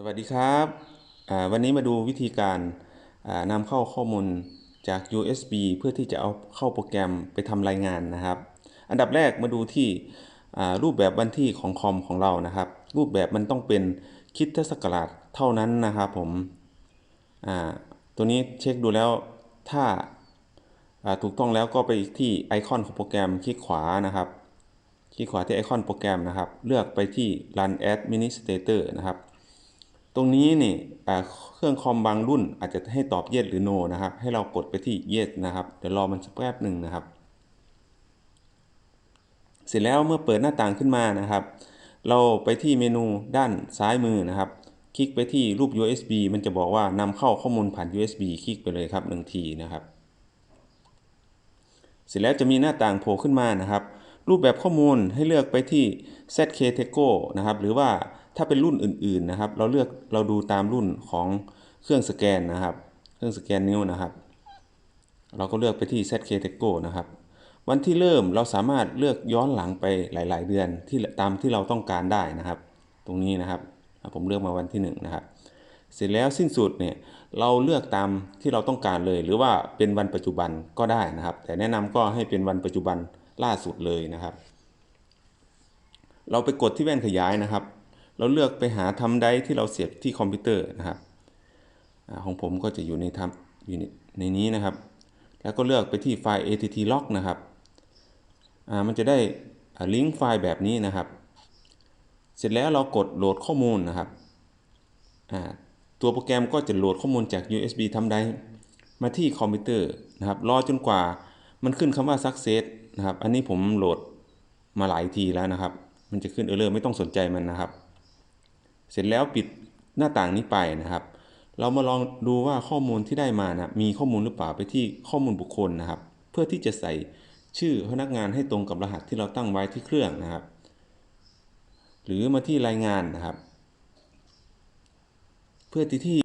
สวัสดีครับวันนี้มาดูวิธีการนำเข้าข้อมูลจาก USB เพื่อที่จะเอาเข้าโปรแกรมไปทำรายงานนะครับ อันดับแรกมาดูที่รูปแบบวันที่ของคอมของเรานะครับ รูปแบบมันต้องเป็นคิดศักราชเท่านั้นนะครับผมตัวนี้เช็คดูแล้วถ้าถูกต้องแล้วก็ไปที่ไอคอนของโปรแกรมคลิกขวานะครับคลิกขวาที่ไอคอนโปรแกรมนะครับ เลือกไปที่ Run Administrator นะครับ ตรงนี้นี่อ่าเครื่องคอมบางรุ่นอาจจะให้ตอบ yes หรือ no นะครับ ให้เรากดไปที่ yes นะครับ เดี๋ยวรอมันสักแป๊บหนึ่งนะครับ เสร็จแล้วเมื่อเปิดหน้าต่างขึ้นมานะครับ เราไปที่เมนูด้านซ้ายมือนะครับ คลิกไปที่รูป USB มันจะบอกว่านำเข้าข้อมูลผ่าน USB คลิกไปเลยครับหนึ่งทีนะครับ เสร็จแล้วจะมีหน้าต่างโผล่ขึ้นมานะครับ รูปแบบข้อมูลให้เลือกไปที่ ZK Teco นะครับ หรือว่า ถ้าเป็นรุ่นอื่นๆนะครับ เราเลือกเราดูตามรุ่นของเครื่องสแกนนะครับ เครื่องสแกนนิ้วนะครับ เราก็เลือกไปที่ ZK Teco นะครับ วันที่เริ่มเราสามารถเลือกย้อนหลังไปหลาย ๆ เดือนที่ตามที่เราต้องการได้นะครับ ตรงนี้นะครับ ผมเลือกมาวันที่ 1 นะครับ เสร็จแล้วสิ้นสุดเนี่ยเราเลือกตามที่เราต้องการเลย หรือว่าเป็นวันปัจจุบันก็ได้นะครับ แต่แนะนำก็ให้เป็นวันปัจจุบันล่าสุดเลยนะครับ เราไปกดที่แว่นขยายนะครับ เราเลือกไปหาทำไดร์ที่เราเสียบที่คอมพิวเตอร์นะครับอของผมก็จะอยู่ในทำอยู่ในนี้นะครับ แล้วก็เลือกไปที่ไฟล์ att log นะครับอ่ามันจะได้ลิงก์ไฟล์แบบนี้นะครับ เสร็จแล้วเรากดโหลดข้อมูลนะครับตัวโปรแกรมก็จะโหลดข้อมูลจาก USB ทำไดร์มาที่คอมพิวเตอร์นะครับรอจนกว่ามันขึ้นคำว่า success นะครับ อันนี้ผมโหลดมาหลายทีแล้วนะครับ มันจะขึ้นเออร์เลอร์ไม่ต้องสนใจมันนะครับ เสร็จแล้วปิดหน้าต่างนี้ไปนะครับ เรามาลองดูว่าข้อมูลที่ได้มานะมีข้อมูลหรือเปล่าไปที่ข้อมูลบุคคลนะครับ เพื่อที่จะใส่ชื่อพนักงานให้ตรงกับรหัสที่เราตั้งไว้ที่เครื่องนะครับ หรือมาที่รายงานนะครับ เพื่อที่ที่